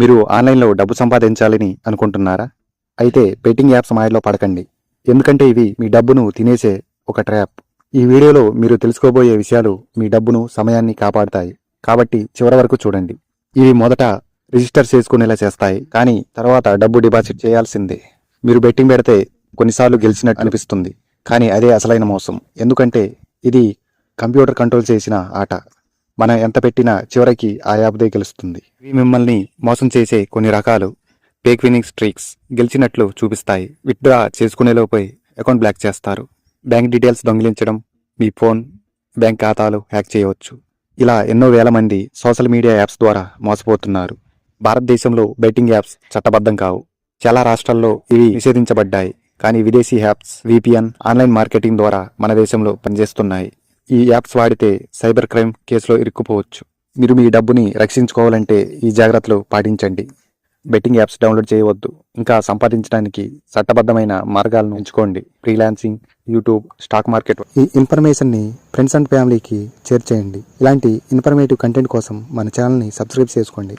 మీరు ఆన్లైన్లో డబ్బు సంపాదించాలని అనుకుంటున్నారా? అయితే బెట్టింగ్ యాప్స్ మాయలో పడకండి. ఎందుకంటే ఇవి మీ డబ్బును తినేసే ఒక ట్రాప్. ఈ వీడియోలో మీరు తెలుసుకోబోయే విషయాలు మీ డబ్బును సమయాన్ని కాపాడుతాయి. కాబట్టి చివరి వరకు చూడండి. ఇవి మొదట రిజిస్టర్ చేసుకునేలా చేస్తాయి. కానీ తర్వాత డబ్బు డిపాజిట్ చేయాల్సిందే. మీరు బెట్టింగ్ పెడితే కొన్నిసార్లు గెలిచినట్టు అనిపిస్తుంది. కానీ అదే అసలైన మోసం. ఎందుకంటే ఇది కంప్యూటర్ కంట్రోల్ చేసిన ఆట. మనం ఎంత పెట్టినా చివరికి ఆ యాప్దే గెలుస్తుంది. ఇవి మిమ్మల్ని మోసం చేసే కొన్ని రకాలు ఫేక్ విన్నింగ్ స్ట్రీక్స్ గెలిచినట్లు చూపిస్తాయి. విత్డ్రా చేసుకునేలోపై అకౌంట్ బ్లాక్ చేస్తారు. బ్యాంక్ డీటెయిల్స్ దొంగిలించడం మీ ఫోన్ బ్యాంక్ ఖాతాలు హ్యాక్ చేయవచ్చు. ఇలా ఎన్నో వేల మంది సోషల్ మీడియా యాప్స్ ద్వారా మోసపోతున్నారు. భారతదేశంలో బెట్టింగ్ యాప్స్ చట్టబద్ధం కావు. చాలా రాష్ట్రాల్లో ఇవి నిషేధించబడ్డాయి. కానీ విదేశీ యాప్స్ విపిఎన్ ఆన్లైన్ మార్కెటింగ్ ద్వారా మన దేశంలో పనిచేస్తున్నాయి. ఈ యాప్స్ వాడితే సైబర్ క్రైమ్ కేసులో ఇరుక్కుపోవచ్చు. మీరు మీ డబ్బుని రక్షించుకోవాలంటే ఈ జాగ్రత్తలు పాటించండి. బెట్టింగ్ యాప్స్ డౌన్లోడ్ చేయవద్దు. ఇంకా సంపాదించడానికి చట్టబద్ధమైన మార్గాలను ఎంచుకోండి. Freelancing YouTube stock market. ఈ ఇన్ఫర్మేషన్ని ఫ్రెండ్స్ అండ్ ఫ్యామిలీకి షేర్ చేయండి. ఇలాంటి ఇన్ఫర్మేటివ్ కంటెంట్ కోసం మన ఛానల్ని సబ్స్క్రైబ్ చేసుకోండి.